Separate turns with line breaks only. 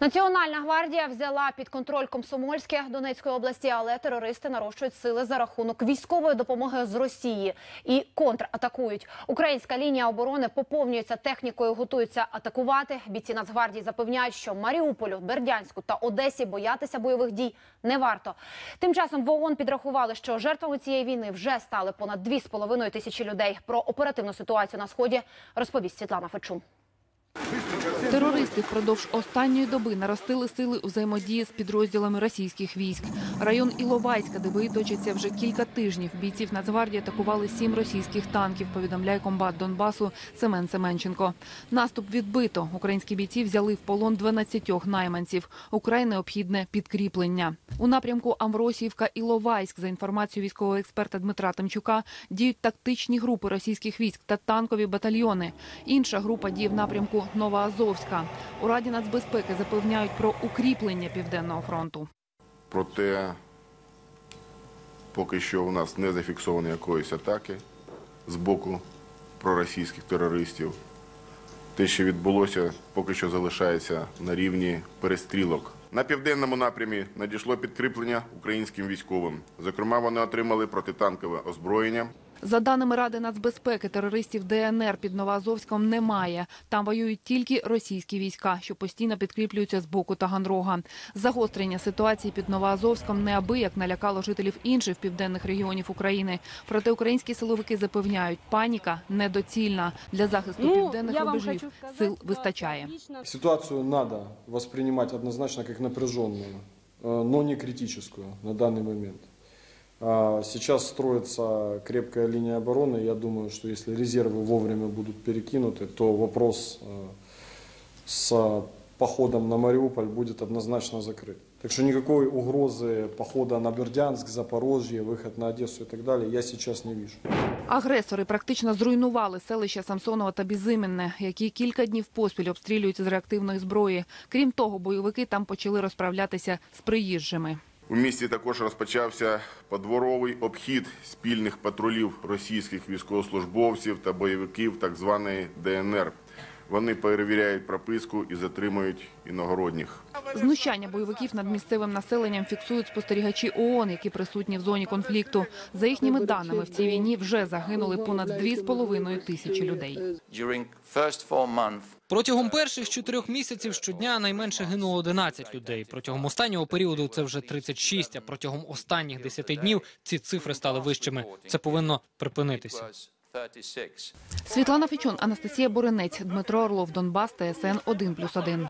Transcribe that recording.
Національна гвардія взяла під контроль Комсомольське Донецької області, але терористи нарощують сили за рахунок військової допомоги з Росії і контратакують. Українська лінія оборони поповнюється технікою, готується атакувати. Бійці Нацгвардії запевняють, що Маріуполю, Бердянську та Одесі боятися бойових дій не варто. Тим часом в ООН підрахували, що жертвами цієї війни вже стали понад 2,5 тисячі людей. Про оперативну ситуацію на сході розповість Світлана Фечун.
Терористи впродовж останньої доби наростили сили у взаємодії з підрозділами російських військ. Район Іловайська, де бої точаться вже кілька тижнів. Бійців Нацгвардії атакували сім російських танків, повідомляє комбат Донбасу Семен Семенченко. Наступ відбито. Українські бійці взяли в полон 12 найманців. Украй необхідне підкріплення. У напрямку Амвросіївка Іловайськ, за інформацією військового експерта Дмитра Тимчука, діють тактичні групи російських військ та танкові батальйони. Інша група діє в напрямку Новоазовська. У Раді нацбезпеки запевняють про укріплення південного фронту.
Проте поки що у нас не зафіксовано якоїсь атаки з боку проросійських терористів. Те, що відбулося, поки що залишається на рівні перестрілок. На південному напрямі надійшло підкріплення українським військовим. Зокрема, вони отримали протитанкове озброєння.
За даними Ради нацбезпеки, терористів ДНР під Новоазовськом немає. Там воюють тільки російські війська, що постійно підкріплюються з боку Таганрога. Загострення ситуації під Новоазовськом неабияк налякало жителів інших південних регіонів України. Проте українські силовики запевняють, паніка недоцільна. Для захисту
Ну,
південних рубежів сил вистачає.
Ситуацию надо воспринимать однозначно как напряженную, э, но не критическую на данный момент. А, Сейчас строится крепкая линия обороны. Я думаю, что если резервы вовремя будут перекинуты, то вопрос э, с походом на Мариуполь будет однозначно закрыт. Так что никакой угрозы похода на Бердянск, Запорожье, выход на Одессу и так далее я сейчас не вижу.
Агресори практично зруйнували селища Самсонова та Бізименне, які кілька днів поспіль обстрілюють з реактивної зброї. Крім того, бойовики там почали розправлятися з приїжджими.
У місті також розпочався подворовий обхід спільних патрулів російських військовослужбовців та бойовиків так званої ДНР. Вони перевіряють прописку і затримують іногородніх.
Знущання бойовиків над місцевим населенням фіксують спостерігачі ООН, які присутні в зоні конфлікту. За їхніми даними, в цій війні вже загинули понад 2,5 тисячі людей.
Протягом перших чотирьох місяців щодня найменше гинуло 11 людей. Протягом останнього періоду це вже 36, а протягом останніх 10 днів ці цифри стали вищими. Це повинно припинитися.
Was 36.
Світлана Фічон, Анастасія Боринець, Дмитро Орлов, Донбас, ТСН 1+,1.